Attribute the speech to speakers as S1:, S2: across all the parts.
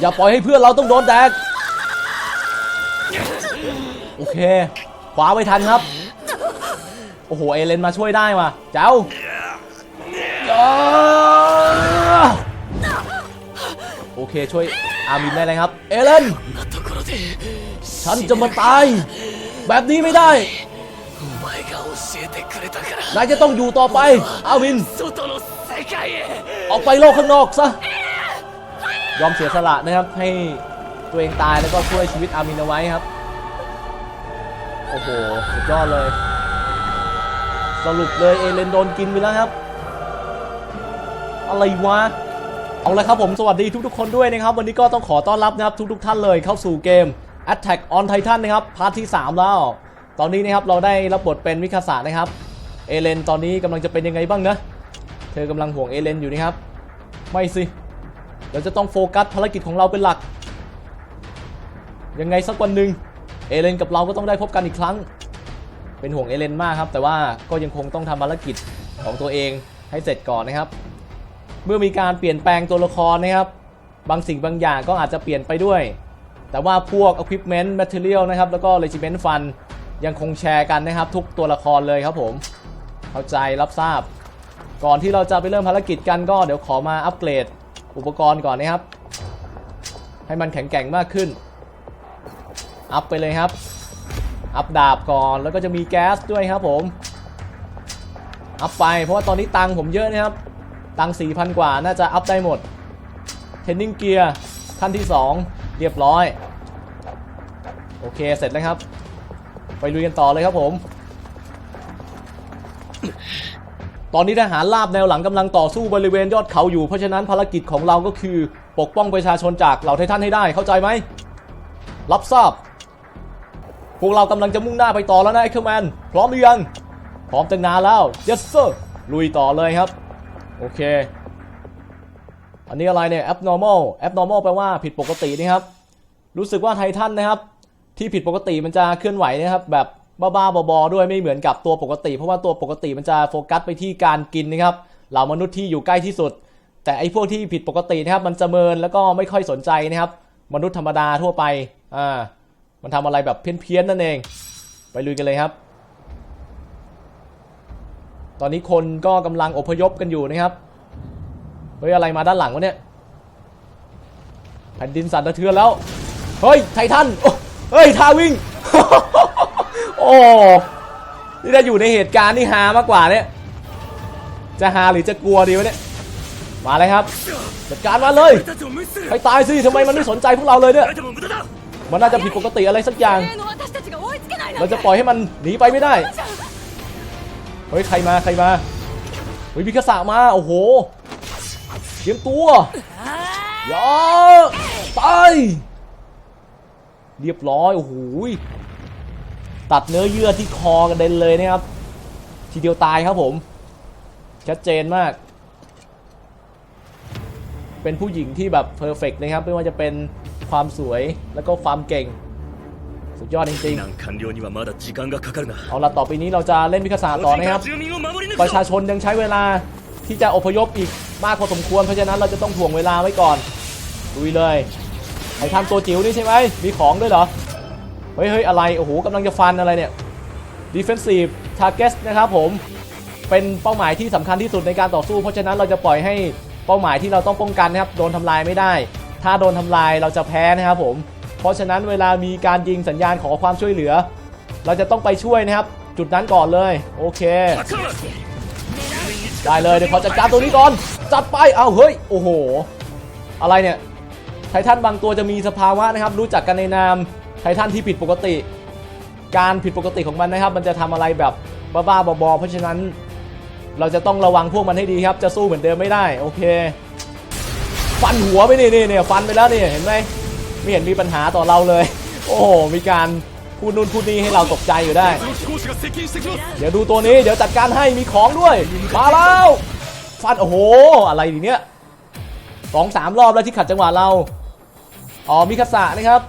S1: อย่าปล่อยให้เพื่อนเราต้องโดนแตกโอเคขวาไว้ทันครับ โอ้โห เอเลนมาช่วยได้วะเจ้า โอเคช่วยอามินได้เลยครับ เอเลน ฉันจะมาตาย แบบนี้ไม่ได้นายจะต้องอยู่ต่อไป อาวิน ออกไปโลกข้างนอกซะ ยอมเสียสละนะครับให้ตัวเองตายแล้วก็ช่วยชีวิตอามินเอาไว้ครับ โอ้โหสุดยอดเลย สรุปเลยเอเลนโดนกินไปแล้วครับ อะไรวะเอาละครับผมสวัสดีทุกๆคนด้วยนะครับ วันนี้ก็ต้องขอต้อนรับนะครับทุกๆท่านเลยเข้าสู่เกม Attack on Titan นะครับพาร์ทที่ 3 แล้ว ตอนนี้นะครับเราได้รับบทเป็นมิคาสะนะครับเอเลนตอนนี้กำลังจะเป็นยังไงบ้างนะ เธอกำลังห่วงเอเลนอยู่นะครับ ไม่สิ เราจะต้องโฟกัสภารกิจของเราเป็นหลัก ยังไงสักวันหนึ่งเอเลนกับเราก็ต้องได้พบกันอีกครั้ง เป็นห่วงเอเลนมากครับ แต่ว่าก็ยังคงต้องทำภารกิจของตัวเองให้เสร็จก่อนนะครับ เมื่อมีการเปลี่ยนแปลงตัวละครนะครับ บางสิ่งบางอย่างก็อาจจะเปลี่ยนไปด้วย แต่ว่าพวก equipment material นะครับ แล้วก็ regiment fund ยังคงแชร์กันนะครับ ทุกตัวละครเลยครับผม เข้าใจรับทราบ ก่อนที่เราจะไปเริ่มภารกิจกันก็เดี๋ยวขอมาอัปเกรด อุปกรณ์ก่อนนะครับ ให้มันแข็งแกร่งมากขึ้น อัพไปเลยครับ อัพดาบก่อนแล้วก็จะมีแก๊สด้วยครับผม อัพไปเพราะว่าตอนนี้ตังค์ผมเยอะนะครับ ตังค์4,000กว่าน่าจะอัพได้หมด เทนนิงเกียร์ขั้นที่ 2 เรียบร้อย โอเคเสร็จแล้วครับ ไปลุยกันต่อเลยครับผม ตอนนี้ทหารราบแนวหลังกำลังต่อสู้บริเวณยอดเขาอยู่ เพราะฉะนั้นภารกิจของเราก็คือ ปกป้องประชาชนจากเหล่าไททันให้ได้เข้าใจไหม รับทราบ พวกเรากำลังจะมุ่งหน้าไปต่อแล้วนะไอ้เคอร์แมน พร้อมหรือยัง พร้อมตั้งนานแล้ว yes sir ลุยต่อเลยครับ โอเค อันนี้อะไรเนี่ย abnormal abnormal แปลว่าผิดปกตินะครับ รู้สึกว่าไททันนะครับ ที่ผิดปกติมันจะเคลื่อนไหวนะครับแบบ บ้าๆบอๆด้วยไม่เหมือนกับตัวปกติ เพราะว่าตัวปกติมันจะโฟกัสไปที่การกินนะครับเหล่ามนุษย์ที่อยู่ใกล้ที่สุด แต่ไอ้พวกที่ผิดปกตินะครับ มันจะเมินแล้วก็ไม่ค่อยสนใจนะครับ มนุษย์ธรรมดาทั่วไปอ่ามันทำอะไรแบบเพี้ยนๆนั่นเอง ไปลุยกันเลยครับ ตอนนี้คนก็กำลังอพยพกันอยู่นะครับเฮ้ยอะไรมาด้านหลังวะเนี่ยแผ่นดินสั่นสะเทือนแล้ว เฮ้ยไททันเฮ้ยทาวิ่ง โอ้นี่ถ้าอยู่ในเหตุการณ์นี่หามากกว่าเนี่ย จะหาหรือจะกลัวดีวะเนี่ย มาเลยครับ จัดการมาเลยไปตายสิทำไมมันไม่สนใจพวกเราเลยเนี่ย มันน่าจะผิดปกติอะไรสักอย่าง เราจะปล่อยให้มันหนีไปไม่ได้ เฮ้ยใครมาใครมา เฮ้ยพิกษะมา โอ้โห เตรียมตัวยอตายเรียบร้อย โอ้โห ตัดเนื้อเยื่อที่คอกันเด็นเลยนะครับ ทีเดียวตายครับผม ชัดเจนมาก เป็นผู้หญิงที่แบบเพอร์เฟกนะครับ ไม่ว่าจะเป็นความสวยแล้วก็ความเก่ง สุดยอดจริงๆเอาละต่อไปนี้เราจะเล่นมิคาสาต่อนะครับ ประชาชนยังใช้เวลาที่จะอพยพอีกมากพอสมควรเพราะฉะนั้นเราจะต้องถ่วงเวลาไว้ก่อนดูเลยไอ้ทำตัวจิ๋วนี่ใช่ไหมมีของด้วยเหรอ เฮ้ยเฮ้ยอะไร โอ้โหกำลังจะฟันอะไรเนี่ย defensive target นะครับผม เป็นเป้าหมายที่สำคัญที่สุดในการต่อสู้ เพราะฉะนั้นเราจะปล่อยให้เป้าหมายที่เราต้องป้องกันนะครับ โดนทำลายไม่ได้ ถ้าโดนทำลายเราจะแพ้นะครับผม เพราะฉะนั้นเวลามีการยิงสัญญาณขอความช่วยเหลือ เราจะต้องไปช่วยนะครับ จุดนั้นก่อนเลย โอเค ได้เลยเดี๋ยวขอจัดการตัวนี้ก่อน จัดไป เอาเฮ้ย โอ้โห อะไรเนี่ย ไททันบางตัวจะมีสภาวะนะครับ รู้จักกันในนาม ไททันที่ผิดปกติ การผิดปกติของมันนะครับ มันจะทำอะไรแบบบ้าๆบอๆเพราะฉะนั้นเราจะต้องระวังพวกมันให้ดีครับ จะสู้เหมือนเดิมไม่ได้ โอเค ฟันหัวไปนี่นี่เนี่ยฟันไปแล้วนี่เห็นไหมไม่เห็นมีปัญหาต่อเราเลย โอ้มีการพูดนู่นพูดนี่ให้เราตกใจอยู่ได้ เดี๋ยวดูตัวนี้เดี๋ยวจัดการให้มีของด้วยมาแล้วฟันโอ้โห อะไรดีเนี้ยสองสามรอบแล้วที่ขัดจังหวะเรา อ๋อมีคาสะนะครับ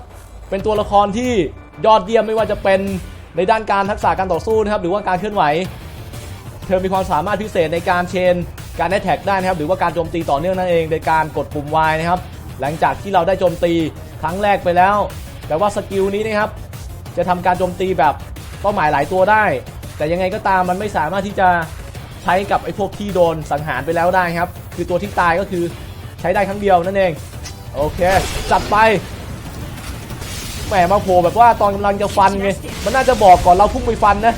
S1: เป็นตัวละครที่ยอดเยี่ยมไม่ว่าจะเป็นในด้านการทักษะการต่อสู้นะครับหรือว่าการเคลื่อนไหว เธอมีความสามารถพิเศษในการเชน การแอตแท็กได้นะครับหรือว่าการโจมตีต่อเนื่องนั่นเองโดยการกดปุ่ม Y นะครับหลังจากที่เราได้โจมตีครั้งแรกไปแล้ว แต่ว่าสกิลนี้นะครับจะทำการโจมตีแบบเป้าหมายหลายตัวได้ แต่ยังไงก็ตามมันไม่สามารถที่จะใช้กับไอ้พวกที่โดนสังหารไปแล้วได้ครับ คือตัวที่ตายก็คือใช้ได้ครั้งเดียวนั่นเอง โอเค จัดไป แหมมาโผล่แบบว่าตอนกำลังจะฟันไงมันน่าจะบอกก่อนเราพุ่งไปฟันนะ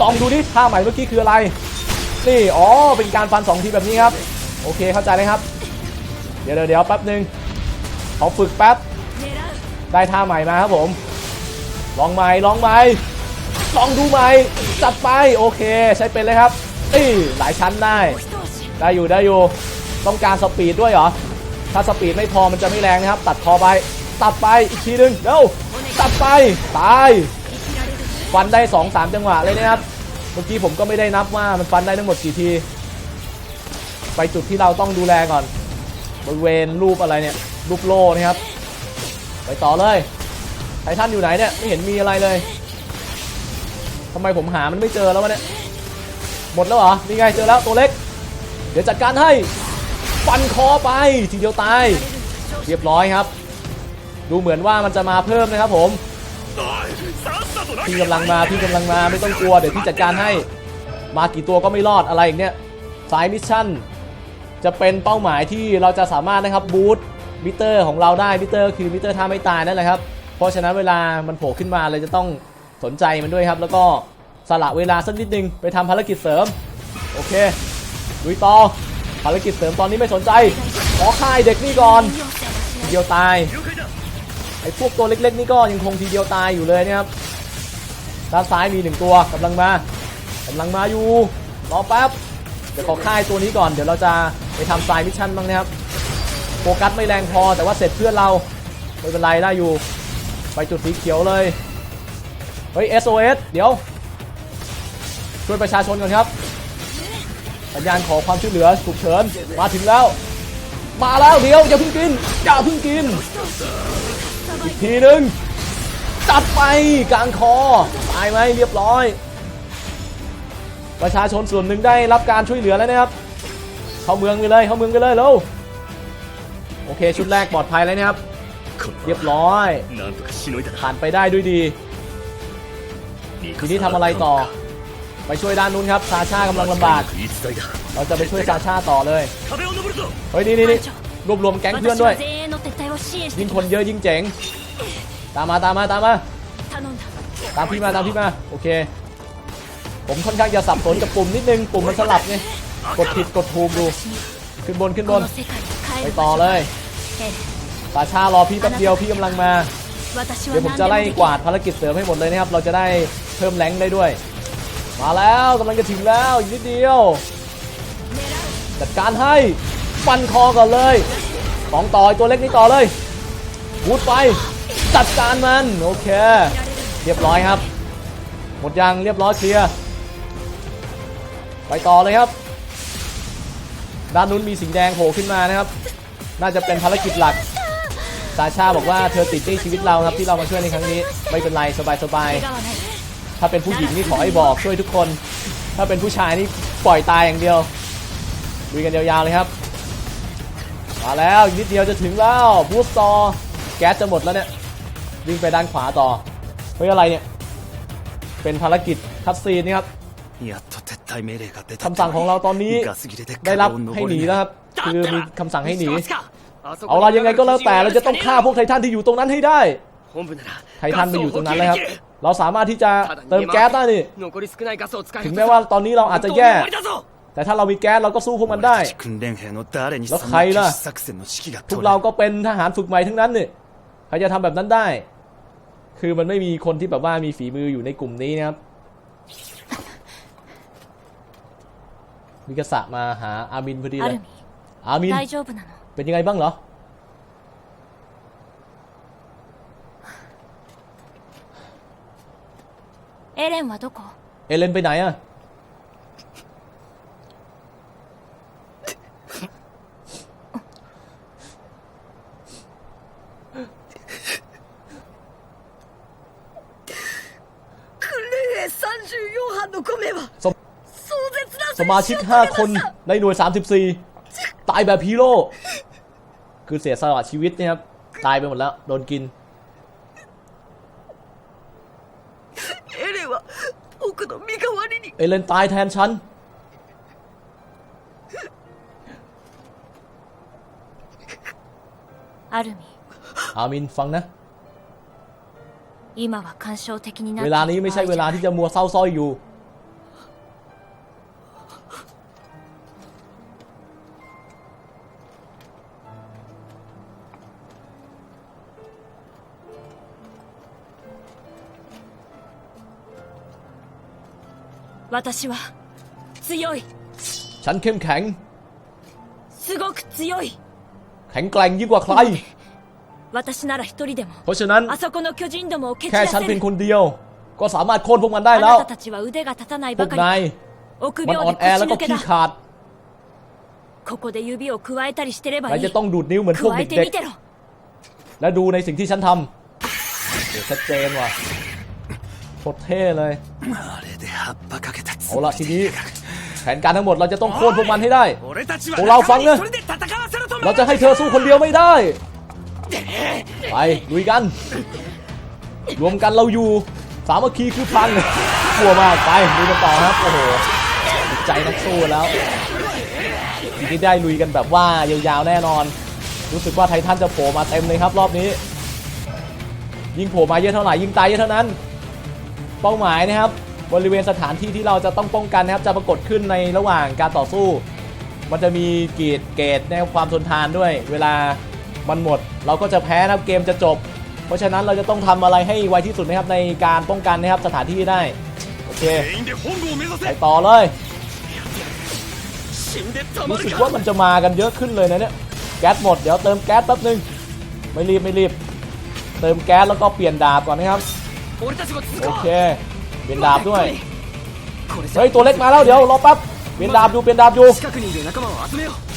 S1: ลองดูดิท่าใหม่เมื่อกี้คืออะไร นี่อ๋อเป็นการฟัน2ทีแบบนี้ครับโอเคเข้าใจเลยครับ เดี๋ยวเดี๋ยวแป๊บหนึ่งขอฝึกแป๊บได้ท่าใหม่มาครับผม ลองใหม่ลองใหม่ลองดูใหม่จัดไปโอเคใช้เป็นเลยครับนี่หลายชั้นได้ได้อยู่ได้อยู่ต้องการสปีดด้วยเหรอถ้าสปีดไม่พอมันจะไม่แรงนะครับ ตัดคอไป ตัดไปอีกทีหนึ่งเร็วตัดไปตายฟันได้2 3จังหวะเลยนะครับเมื่อกี้ผมก็ไม่ได้นับว่ามันฟันได้ทั้งหมดกี่ที ไปจุดที่เราต้องดูแลก่อนบริเวณรูปอะไรเนี่ยรูปโลนะครับ ไปต่อเลยไททันอยู่ไหนเนี่ยไม่เห็นมีอะไรเลยทำไมผมหามันไม่เจอแล้ววะเนี่ยหมดแล้วเหรอนี่ไงเจอแล้วตัวเล็ก เดี๋ยวจัดการให้ฟันคอไปทีเดียวตาย เรียบร้อยครับ ดูเหมือนว่ามันจะมาเพิ่มนะครับผมพี่กำลังมาพี่กำลังมาไม่ต้องกลัวเดี๋ยวพี่จัดการให้มากี่ตัวก็ไม่รอดอะไรอย่างเนี้ยสายมิชชั่น จะเป็นเป้าหมายที่เราจะสามารถนะครับบูตมิเตอร์ของเราได้มิเตอร์คือมิเตอร์ถ้าไม่ตายนั่นแหละครับเพราะฉะนั้นเวลามันโผล่ขึ้นมาเลยจะต้องสนใจมันด้วยครับ แล้วก็สละเวลาสักนิดนึงไปทำภารกิจเสริมโอเคลุยต่อภารกิจเสริมตอนนี้ไม่สนใจขอค่ายเด็กนี่ก่อนเดียวตาย ไอ้พวกตัวเล็กๆนี่ก็ยังคงทีเดียวตายอยู่เลยนะครับด้านซ้ายมีหนึ่งตัวกำลังมากำลังมาอยู่รอแป๊บเดี๋ยวขอค่ายตัวนี้ก่อนเดี๋ยวเราจะไปทำสายมิชชั่นบ้างนะครับโฟกัสไม่แรงพอแต่ว่าเสร็จเพื่อนเราไม่เป็นไรได้อยู่ ไปจุดสีเขียวเลยเฮ้ย SOS เดี๋ยว ช่วยประชาชนก่อนครับสัญญาณขอความช่วยเหลือฉุกเฉินมาถึงแล้ว มาแล้วเดี๋ยวอย่าเพิ่งกินอย่าเพิ่งกิน อีกทีหนึ่งจัดไปกลางคอตายไหมเรียบร้อย ประชาชนส่วนหนึ่งได้รับการช่วยเหลือแล้วนะครับ เข้าเมืองไปเลยเข้าเมืองไปเลยเร็วโอเค ชุดแรกปลอดภัยแล้วนะครับ เรียบร้อยผ่านไปได้ด้วยดีทีนี้ทำอะไรต่อ ไปช่วยด้านนู้นครับซาชากำลังลำบากเราจะไปช่วยซาชาต่อเลยเฮ้ยนี่นี่รวบรวมแก๊งเพื่อนด้วย ยิ่งคนเยอะยิ่งเจ๋ง ตามมาตามมาตามมา ตามพี่มาตามพี่มา โอเค ผมค่อนข้างจะสับสนกับปุ่มนิดนึง ปุ่มมันสลับไง กดผิดกดถูกดู ขึ้นบนขึ้นบน ไปต่อเลยป่าชารอพี่แป๊บเดียวพี่กำลังมา เดี๋ยวผมจะไล่กวาดภารกิจเสริมให้หมดเลยนะครับ เราจะได้เพิ่มแรงได้ด้วย มาแล้วกำลังจะถึงแล้วอีกนิดเดียว จัดการให้ฟันคอก่อนเลย ของต่อยตัวเล็กนี้ต่อเลยพูดไปจัดการมันโอเค เรียบร้อยครับ หมดยังเรียบร้อยเคลียร์ไปต่อเลยครับ ด้านนู้นมีสิงแดงโผล่ขึ้นมานะครับ น่าจะเป็นภารกิจหลักตาชาบอกว่าเธอติดในชีวิตเราครับที่เรามาช่วยในครั้งนี้ ไม่เป็นไรสบายสบายถ้าเป็นผู้หญิงนี่ขอให้บอกช่วยทุกคน ถ้าเป็นผู้ชายนี่ปล่อยตายอย่างเดียวดูกันยาวๆเลยครับ มาแล้วนิดเดียวจะถึงแล้วบูสตอแก๊สจะหมดแล้วเนี่ยวิ่งไปด้านขวาต่อเฮ้ยอะไรเนี่ยเป็นภารกิจคัตซีนนี่ครับคำสั่งของเราตอนนี้ได้รับให้หนีนะครับคือมีคำสั่งให้หนีเอาละยังไงก็แล้วแต่เราจะต้องฆ่าพวกไททันที่อยู่ตรงนั้นให้ได้ไททันไปอยู่ตรงนั้นแล้วครับ เราสามารถที่จะเติมแก๊สได้นี่ถึงแม้ว่าตอนนี้เราอาจจะแย่ แต่ถ้าเรามีแก๊สเราก็สู้พวกมันได้ แล้วใครล่ะพวกเราก็เป็นทหารฝึกใหม่ทั้งนั้นเนี่ยใครจะทำแบบนั้นได้ คือมันไม่มีคนที่แบบว่ามีฝีมืออยู่ในกลุ่มนี้นะครับมิกษะมาหาอามินพอดีเลยอามิน เป็นยังไงบ้างเหรอ
S2: เอเลนว่าดโก
S1: เอเลนไปไหนอะ สมาชิก 5 คนในหน่วย 34 ตายแบบฮีโร่ คือเสียสละชีวิตเนี่ยครับ ตายไปหมดแล้ว โดนกิน
S3: เอเลนว่าพกมีกวาริ
S1: เอเลนตายแทนฉัน
S2: อารุมิ
S1: อามินฟังนะ เวลานี้ไม่ใช่เวลาที่จะมัวเศร้าซ้อยอยู่
S2: 私は強い
S1: ฉันเข้มแข็ง
S2: すごく強い
S1: แข็งแกร่งยิ่งกว่าใคร
S2: 私なら一人でも
S1: เพราะฉะนั้น
S2: あそこの巨人どもを蹴散
S1: แค่
S2: ら
S1: ฉัน
S2: せ
S1: เป็น
S2: る
S1: คนเดียว ก็สามารถโค่นพวกมันได้
S2: あ
S1: แล้ว
S2: なたたちは腕が立たない
S1: พว
S2: ば
S1: ก
S2: か
S1: นาย
S2: り臆
S1: มัน
S2: 病
S1: อ่อน
S2: で
S1: แอแล้ว
S2: 腰
S1: ก็
S2: 抜け
S1: ขี้
S2: だ
S1: ขาด
S2: ここで指を加えたりしてれば
S1: นาย
S2: いい
S1: จะต้องดูดนิ้วเหมือนพวก
S2: 加えて
S1: เด็ก
S2: みてろ
S1: ๆ และดูในสิ่งที่ฉันทำโอ้ชัดเจนว่ะโคตรเท่เลย
S4: あれで葉っぱかけたつ
S1: เอาละทีนี้แผนการทั้งหมดเราจะต้องโค่นพวกมันให้ได้พวกเราฟังนะเราจะให้เธอสู้คนเดียวไม่ได้ ไปลุยกัน รวมกันเราอยู่ สามัคคีคือพังกลัวมากไปดูต่อครับโอ้โหใจนักสู้แล้วทีนี้ได้ลุยกันแบบว่ายาวๆแน่นอน รู้สึกว่าไททันจะโผล่มาเต็มเลยครับรอบนี้ ยิ่งโผล่มาเยอะเท่าไหร่ยิ่งตายเยอะเท่านั้น เป้าหมายนะครับ บริเวณสถานที่ที่เราจะต้องป้องกันนะครับจะปรากฏขึ้นในระหว่างการต่อสู้ มันจะมีกีดเกตในความทนทานด้วย เวลามันหมด เราก็จะแพ้นะครับเกมจะจบ เพราะฉะนั้นเราจะต้องทำอะไรให้ไวที่สุดนะครับในการป้องกันนะครับสถานที่ได้โอเคไปต่อเลยรู้สึกว่ามันจะมากันเยอะขึ้นเลยนะเนี่ยแก๊สหมดเดี๋ยวเติมแก๊สแป๊บนึงไม่รีบไม่รีบ เติมแก๊สแล้วก็เปลี่ยนดาบก่อนนะครับโอเค เป็นดาบด้วย เฮ้ยตัวเล็กมาแล้วเดี๋ยวรอแป๊บเป็นดาบอยู่เป็นดาบอยู่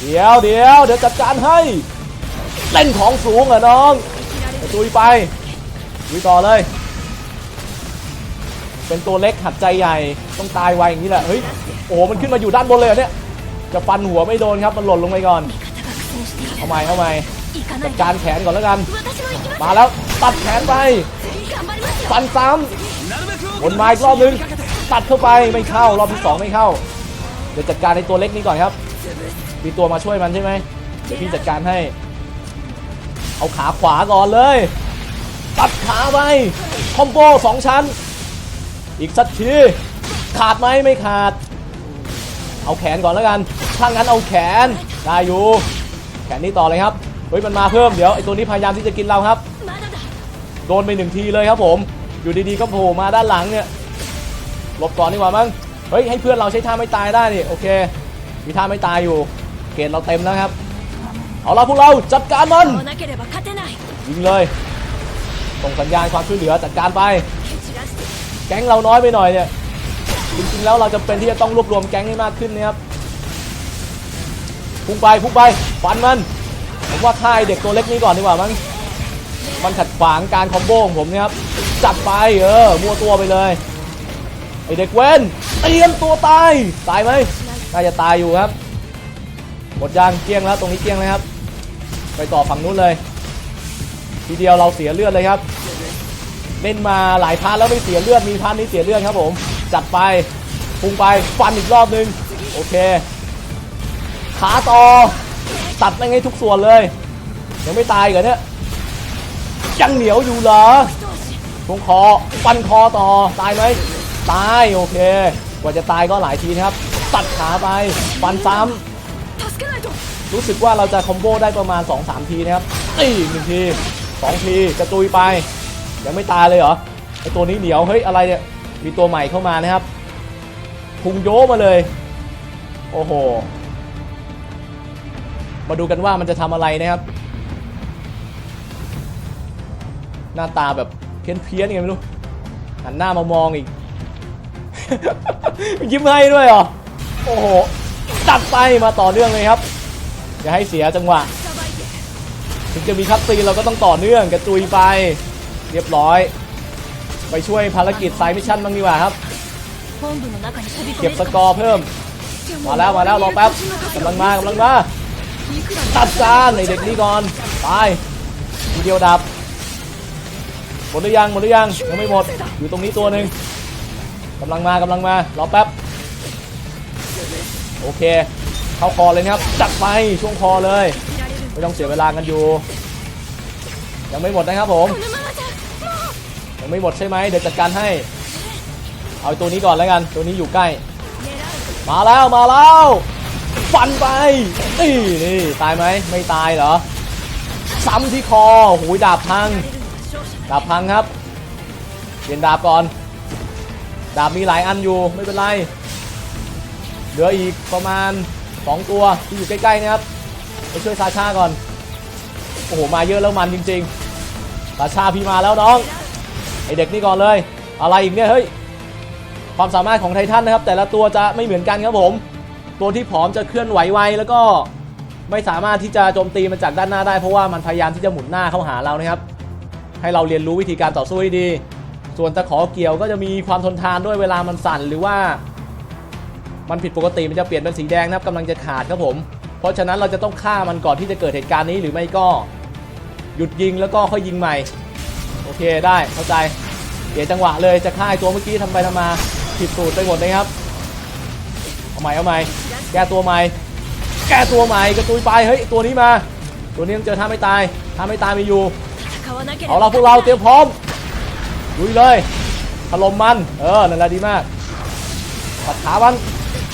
S1: เดี๋ยวเดี๋ยวเดี๋ยวจัดการให้เล่นของสูงเหรน้องตุยไปตุยต่อเลย เป็นตัวเล็กหัดใจใหญ่ต้องตายไวอย่างนี้แหละเฮ้ยโอ้มันขึ้นมาอยู่ด้านบนเลยเนี่ยจะฟันหัวไม่โดนครับมันหล่นลงไปก่อนเข้าไปเข้า
S2: ไป
S1: จัดการแขนก่อนแล้วกัน มาแล้วตัดแขนไปฟันซ้ำ วนมาอีกรอบนึงตัดเข้าไปไม่เข้ารอบที่2ไม่เข้า เดี๋ยวจัดการในตัวเล็กนี้ก่อนครับ มีตัวมาช่วยมันใช่ไหมเดี๋ยวพี่จัดการให้ เอาขาขวาก่อนเลย ตัดขาไปคอมโบสองชั้น อีกสักทีขาดไหมไม่ขาด เอาแขนก่อนแล้วกันถ้างั้นเอาแขนได้อยู่ แขนนี้ต่อเลยครับเฮ้ยมันมาเพิ่มเดี๋ยวไอตัวนี้พยายามที่จะกินเราครับ โดนไปหนึ่งทีเลยครับผม อยู่ดีๆก็โผล่มาด้านหลังเนี่ยหลบก่อนดีกว่ามั้งเฮ้ยให้เพื่อนเราใช้ท่าไม่ตายได้นี่โอเค มีท่าไม่ตายอยู่ เกณฑ์เราเต็มแล้วครับ เอาละพวกเราจัดการมันยิงเลยส่งสัญญาณความช่วยเหลือจัดการไป แก๊งเราน้อยไปหน่อยเนี่ยจริงๆแล้วเราจะเป็นที่จะต้องรวบรวมแก๊งให้มากขึ้นนะครับพุ่งไปพุ่งไปฟันมันผมว่าค่ายเด็กตัวเล็กนี้ก่อนดีกว่ามั้ง มันขัดขวางการคอมโบของผมนะครับจัดไปเออมัวตัวไปเลยไอเด็กเว้นเตรียมตัวตายตายไหมน่าจะตายอยู่ครับหมดยางเกี้ยงแล้วตรงนี้เกี้ยงเลยครับ ไปต่อฝั่งนู้นเลย ทีเดียวเราเสียเลือดเลยครับเล่นมาหลายพาร์ทแล้วไม่เสียเลือดมีพาร์ทนี้เสียเลือดครับผม จัดไปพุ่งไปฟันอีกรอบนึงโอเคขาต่อตัดไม่ให้ทุกส่วนเลย ยังไม่ตายเหรอเนี่ย ยังเหนียวอยู่เหรอตรงคอฟันคอต่อตายไหมตายโอเค กว่าจะตายก็หลายทีนะครับ ตัดขาไปฟันซ้ำรู้สึกว่าเราจะคอมโบได้ประมาณ 2-3 ทีนะครับตีหนึ่งทีสองทีกระจุยไป ยังไม่ตายเลยเหรอไอตัวนี้เหนียวเฮ้ยอะไรเนี่ยมีตัวใหม่เข้ามานะครับพุงโยมาเลย โอ้โห มาดูกันว่ามันจะทำอะไรนะครับ หน้าตาแบบเพี้ยนๆพี้ไงไม่รู้หันหน้ามามองอีก ยิ้มให้ด้วยเหรอ โอ้โหตัดไปมาต่อเนื่องเลยครับ อย่าให้เสียจังหวะ ถึงจะมีคัพซีเราก็ต้องต่อเนื่องกระจุยไป เรียบร้อย ไปช่วยภารกิจสายมิชชั่นบ้างดีกว่าครับ เก็บสกอร์เพิ่ม มาแล้วมาแล้วรอแป๊บกำลังมากำลังมาตัดจานไอเด็กนี้ก่อน ไปทีเดียวดับ มดหรือยังหมดหรือยังยังไม่หมดอยู่ตรงนี้ตัวหนึ่งกำลังมากำลังมารอแป๊บโอเค เข้าคอเลยครับจัดไปช่วงคอเลยไม่ต้องเสียเวลากันอยู่ ยังไม่หมดนะครับผม ยังไม่หมดใช่ไหมเดี๋ยวจัดการให้ เอาตัวนี้ก่อนแล้วกัน ตัวนี้อยู่ใกล้ มาแล้วมาแล้วฟันไปนี่นี่ตายไหมไม่ตายเหรอซ้ำที่คอหูดาบพัง ดาบพังครับ เปลี่ยนดาบก่อน ดาบมีหลายอันอยู่ไม่เป็นไร เหลืออีกประมาณ 2 ตัวที่อยู่ใกล้ๆนะครับ ไปช่วยซาชาก่อน โอ้โห มาเยอะแล้วมันจริงๆซาชาพี่มาแล้วน้อง ไอเด็กนี่ก่อนเลย อะไรอีกเนี่ยเฮ้ย ความสามารถของไททันนะครับ แต่ละตัวจะไม่เหมือนกันครับผม ตัวที่ผอมจะเคลื่อนไหวไวแล้วก็ไม่สามารถที่จะโจมตีมันจากด้านหน้าได้เพราะว่ามันพยายามที่จะหมุนหน้าเข้าหาเรานะครับ ให้เราเรียนรู้วิธีการต่อสู้ให้ดี ส่วนตะขอเกี่ยวก็จะมีความทนทานด้วยเวลามันสั่นหรือว่า มันผิดปกติมันจะเปลี่ยนเป็นสีแดงนะครับกำลังจะขาดครับผม เพราะฉะนั้นเราจะต้องฆ่ามันก่อนที่จะเกิดเหตุการณ์นี้หรือไม่ก็หยุดยิงแล้วก็ค่อยยิงใหม่ โอเคได้เข้าใจเดี๋ยวจังหวะเลยจะฆ่าตัวเมื่อกี้ทำไปทำมาผิดสูตรไปหมดเลยครับเอาใหม่เอาใหม่แก้ตัวใหม่แก้ตัวใหม่กระตุยไปเฮ้ยตัวนี้มา ตัวนี้ต้องเจอท่าไม่ตายท่าไม่ตายมีอยู่ เอา
S2: ば
S1: เราพวกเราเตรียมพร้อมลุยเลยถล่มมันเออนั่นแหละดีมากตัดขามัน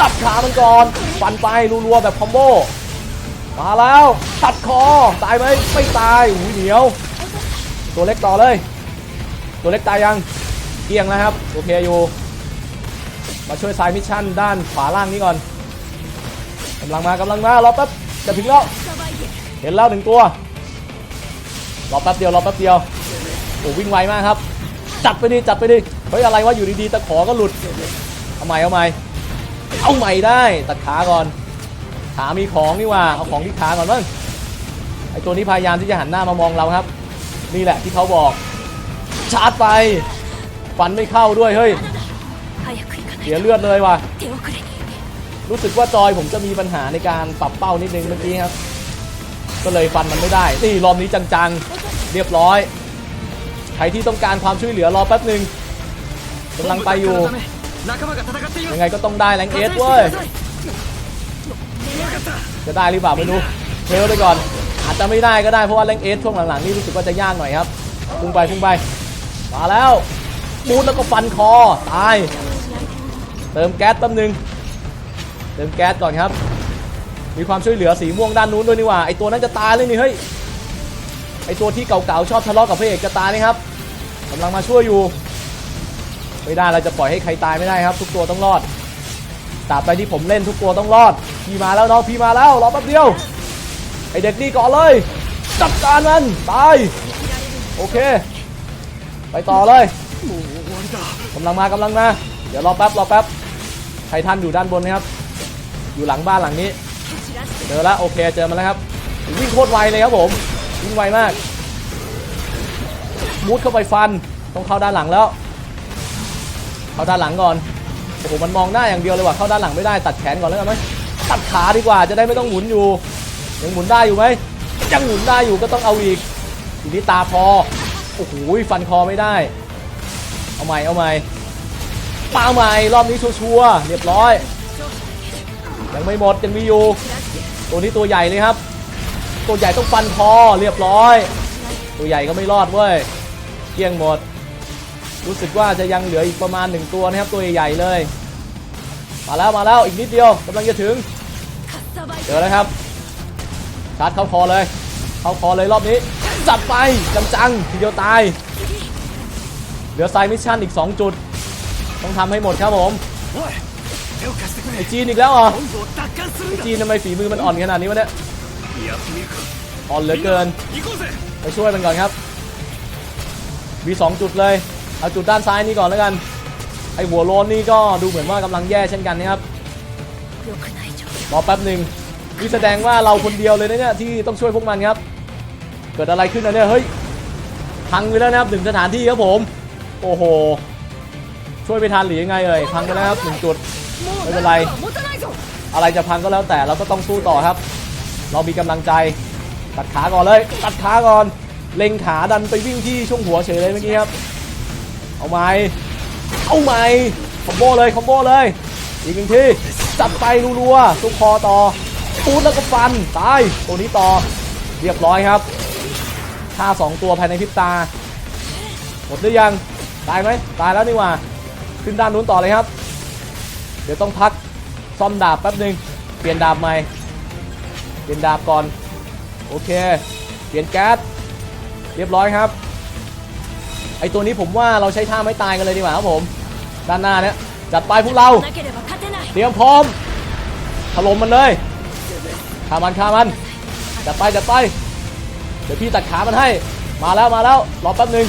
S1: ตัดขามันก่อนฟันไปรัวๆแบบคอมโบมาแล้วตัดคอตายไหมไม่ตายหูยเหนียว ตัวเล็กต่อเลย ตัวเล็กตายยังเกลี้ยงแล้วครับโอเคอยู่มาช่วยสายมิชชั่นด้านขวาล่างนี้ก่อนกำลังมากำลังมารอแป๊บจะถึงแล้วเห็นแล้วหนึ่งตัว รอแป๊บเดียวรอแป๊บเดียวโอ้วิ่งไวมากครับ จัดไปดิจัดไปดิเฮ้ยอะไรวะอยู่ดีๆตะขอก็หลุดเอาใหม่เอาใหม่เอาใหม่ได้ตัดขาก่อนขามีของนี่ว่าเอาของที่ขาก่อนมั้งไอตัวนี้พยายามที่จะหันหน้ามามองเราครับ นี่แหละที่เขาบอกชาร์จไปฟันไม่เข้าด้วยเฮ้ยเสียเลือดเลยว่ะรู้สึกว่าจอยผมจะมีปัญหาในการปรับเป้านิดนึงเมื่อกี้ครับ ก็เลยฟันมันไม่ได้ นี่รอบนี้จัง เรียบร้อย ใครที่ต้องการความช่วยเหลือรอแป๊บหนึ่งกำลังไปอยู่ ยังไงก็ต้องได้แรงเอสเว้ย จะได้หรือเปล่าไม่รู้เทลไปก่อน อาจจะไม่ได้ก็ได้เพราะว่าแรงเอสช่วงหลังๆนี่รู้สึกว่าจะยากหน่อยครับ พุ่งไปพุ่งไป มาแล้วปูดแล้วก็ฟันคอ ตาย เติมแก๊สแป๊บนึ่งเติมแก๊สก่อนครับ มีความช่วยเหลือสีม่วงด้านนู้นด้วยนี่ว่าไอตัวนั้นจะตายเลยนี่เฮ้ย ไอตัวที่เก่าๆชอบทะเลาะกับพระเอกจะตายไหมครับกำลังมาช่วยอยู่ ไม่ได้เราจะปล่อยให้ใครตายไม่ได้ครับ ทุกตัวต้องรอดตราบใดที่ผมเล่นทุกตัวต้องรอด พี่มาแล้วเนาะพี่มาแล้วรอแป๊บเดียวไอเด็กนี่ก่อนเลยจัดการมันตายโอเค ไปต่อเลยกำลังมากำลังมาเดี๋ยวรอแป๊บรอแป๊บใไททันอยู่ด้านบนนะครับ อยู่หลังบ้านหลังนี้เจอแล้วโอเคเจอมาแล้วครับวิ่งโคตรไวเลยครับผม วิ่งไวมากมุดเข้าไปฟันต้องเข้าด้านหลังแล้ว เข้าด้านหลังก่อนโอ้โหมันมองหน้าอย่างเดียวเลยว่ะเข้าด้านหลังไม่ได้ตัดแขนก่อนแล้วกันไหมตัดขาดีกว่าจะได้ไม่ต้องหมุนอยู่ยังหมุนได้อยู่ไหมยังหมุนได้อยู่ก็ต้องเอาอีกทีนี้ตาพอโอ้โหฟันคอไม่ได้ เอาใหม่เอาใหม่ปาใหม่รอบนี้ชัวร์เรียบร้อย ยังไม่หมดยังมีอยู่ตัวนี้ตัวใหญ่เลยครับ ตัวใหญ่ต้องฟันคอเรียบร้อย ตัวใหญ่ก็ไม่รอดเว้ยเกี้ยงหมด รู้สึกว่าจะยังเหลืออีกประมาณหนึ่งตัวนะครับตัวใหญ่เลย มาแล้วมาแล้วอีกนิดเดียวกำลังจะถึงเจอแล้วครับชาร์จเข้าคอเลยเข้าคอเลยรอบนี้จับไปจังๆทีเดียวตาย เหลือไซมิชชั่นอีก 2 จุด ต้องทำให้หมดครับผมไอจีนอีกแล้วเหรอจีนทำไมฝีมือมันอ่อนขนาดนี้วะเนี่ย อ่อนเหลือเกิน ไปช่วยมันก่อนครับ มี 2 จุดเลย เอาจุดด้านซ้ายนี้ก่อนแล้วกัน ไอหัวโลนนี่ก็ดูเหมือนว่ากำลังแย่เช่นกันนะครับ รอแป๊บหนึ่งนี่แสดงว่าเราคนเดียวเลยนะเนี่ยที่ต้องช่วยพวกมันครับ เกิดอะไรขึ้นนะเนี่ย เฮ้ย พังไปแล้วนะครับหนึ่งสถานที่ครับผม โอ้โห ช่วยไปทานหรือยังไงเอ่ย พังไปแล้วครับหนึ่งจุด ไม่เป็นไร อะไรจะพังก็แล้วแต่เราก็ต้องสู้ต่อครับ เรามีกำลังใจตัดขาก่อนเลย ตัดขาก่อน เล็งขาดันไปวิ่งที่ช่วงหัวเฉยเลยเมื่อกี้ครับ เอาไหมเอาไหมคอมโบเลยคอมโบเลย อีกหนึ่งทีจัดไปรัวๆทุกคอต่อปูดแล้วก็ฟันตายตัวนี้ต่อเรียบร้อยครับฆ่าสองตัวภายในพริบตาหมดหรือยังตายไหมตายแล้วนี่ว่าขึ้นด้านนู้นต่อเลยครับ เดี๋ยวต้องพักซ่อมดาบแป๊บหนึ่งเปลี่ยนดาบใหม่ เปลี่ยนดาบก่อน โอเค เปลี่ยนแก๊สเรียบร้อยครับ ไอตัวนี้ผมว่าเราใช้ท่าไม่ตายกันเลยดีกว่าครับผม ด้านหน้าเนี่ยจัดไปพวกเรา เตรียมพร้อม ถล่มมันเลยฆ่ามันฆ่ามัน จัดไปจัดไป เดี๋ยวพี่ตัดขามันให้ มาแล้วมาแล้ว รอแป๊บหนึ่ง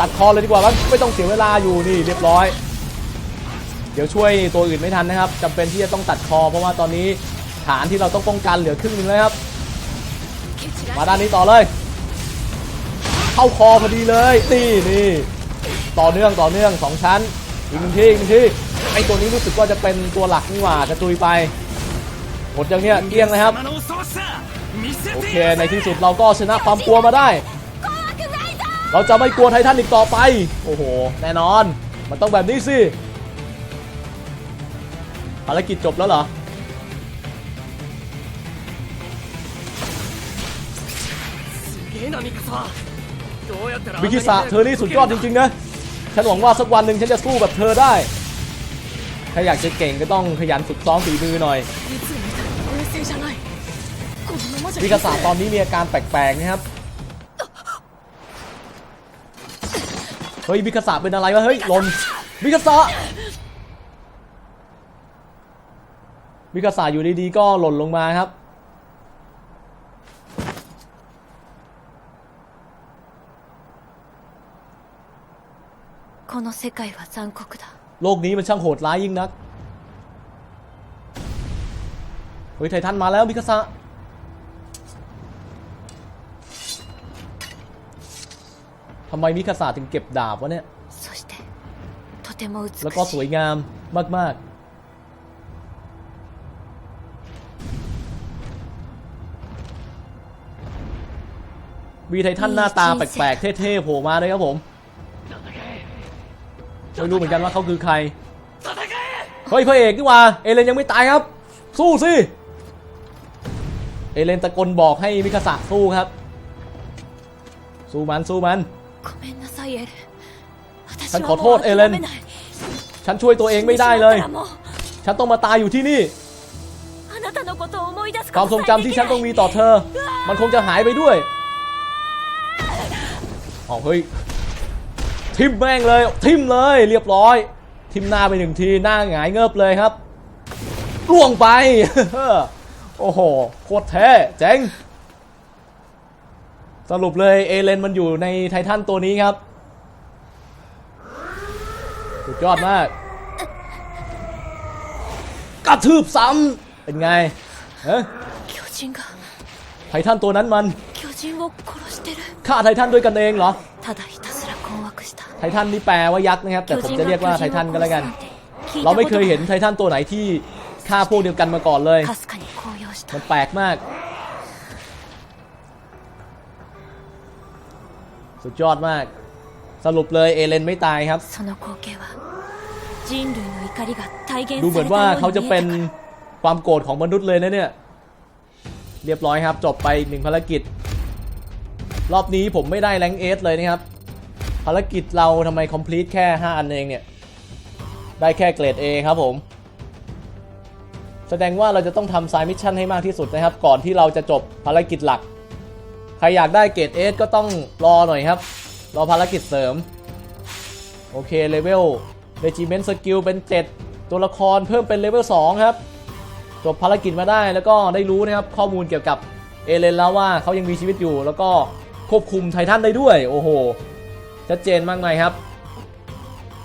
S1: ตัดคอเลยดีกว่ามันไม่ต้องเสียเวลาอยู่นี่เรียบร้อย เดี๋ยวช่วยตัวอื่นไม่ทันนะครับจำเป็นที่จะต้องตัดคอ เพราะว่าตอนนี้ ฐานที่เราต้องป้องกันเหลือครึ่งหนึ่งแล้วครับ มาด้านนี้ต่อเลย เข้าคอพอดีเลยนี่นี่ต่อเนื่องต่อเนื่องสองชั้นอีกหนึ่งที่อีกหนึ่งที่ไอตัวนี้รู้สึกว่าจะเป็นตัวหลักนี่หว่าจะตุยไปหมดอย่างเนี้ยเกียงนะครับโอเคในที่สุดเราก็ชนะความกลัวมาได้ เราจะไม่กลัวไททันอีกต่อไป โอ้โห แน่นอน มันต้องแบบนี้สิภารกิจจบแล้วเหรอ วิกิสะเธอนี่สุดยอดจริงๆนะฉันหวังว่าสักวันหนึ่งฉันจะสู้แบบเธอได้ ถ้าอยากจะเก่งก็ต้องขยันฝึกซ้อมฝีมือหน่อยวิกิสะตอนนี้มีอาการแปลกๆนะครับเฮ้ยวิกิสะเป็นอะไรวะเฮ้ยลนวิกิสะวิกิสะอยู่ดีๆก็หล่นลงมาครับ
S2: この世界は残酷だ
S1: โลกนี้มันช่างโหดร้ายยิ่งนัก เฮ้ยไททันมาแล้วมิคาสะทำไมมิคาสะถึงเก็บดาบวะเนี่ย
S2: そしてとても美しい
S1: แล้วก็สวยงามมาก ๆ มีไททันหน้าตาแปลก ๆ เท่ ๆ โผล่มาเลยครับผม ไม่รู้เหมือนกันว่าเขาคือใคร เฮ้ยพระเอกนี่ว่า เอเลนยังไม่ตายครับ สู้สิ เอเลนตะโกนบอกให้มิคาสะสู้ครับ สู้มันสู้มัน ฉันขอโทษเอเลน ฉันช่วยตัวเองไม่ได้เลย ฉันต้องมาตายอยู่ที่นี่ ความทรงจำที่ฉันต้องมีต่อเธอ มันคงจะหายไปด้วย อ๋อเฮ้ย ทิมแม่งเลย ทิมเลยเรียบร้อย ทิมหน้าไปหนึ่งทีหน้าหงายเงิบเลยครับล่วงไป โอ้โห โคตรแท้เจ๋งสรุปเลยเอเลนมันอยู่ในไททันตัวนี้ครับ สุดยอดมาก กระทืบซ้ำเป็นไงเฮ้ไททันตัวนั้นมันฆ่าไททันด้วยกันเองเหรอ ไททันนี่แปลว่ายักษ์นะครับ แต่ผมจะเรียกว่าไททันก็แล้วกัน เราไม่เคยเห็นไททันตัวไหนที่ฆ่าพวกเดียวกันมาก่อนเลย มันแปลกมาก สุดยอดมาก สรุปเลยเอเลนไม่ตายครับ ดูเหมือนว่าเขาจะเป็นความโกรธของมนุษย์เลยนะเนี่ย เรียบร้อยครับ จบไปหนึ่งภารกิจ รอบนี้ผมไม่ได้แรงเอสเลยนะครับ ภารกิจเราทำไมคอมพลีทแค่ 5 อันเองเนี่ย ได้แค่เกรด A ครับผม แสดงว่าเราจะต้องทำซายมิชชั่นให้มากที่สุดนะครับ ก่อนที่เราจะจบภารกิจหลัก ใครอยากได้เกรด A ก็ต้องรอหน่อยครับ รอภารกิจเสริม โอเคเลเวล Regiment Skill เป็น 7 ตัวละครเพิ่มเป็นเลเวล2ครับจบภารกิจมาได้แล้วก็ได้รู้นะครับข้อมูลเกี่ยวกับเอเลนแล้วว่าเขายังมีชีวิตอยู่ แล้วก็ควบคุมไททันได้ด้วย โอ้โห ชัดเจนมากมายครับ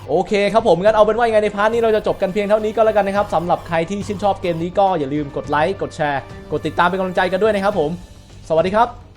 S1: โอเคครับผมงั้นเอาเป็นว่ายังไงในพาร์ทนี้เราจะจบกันเพียงเท่านี้ก็แล้วกันนะครับสำหรับใครที่ชื่นชอบเกมนี้ก็อย่าลืมกดไลค์กดแชร์ กดติดตามเป็นกำลังใจกันด้วยนะครับผม สวัสดีครับ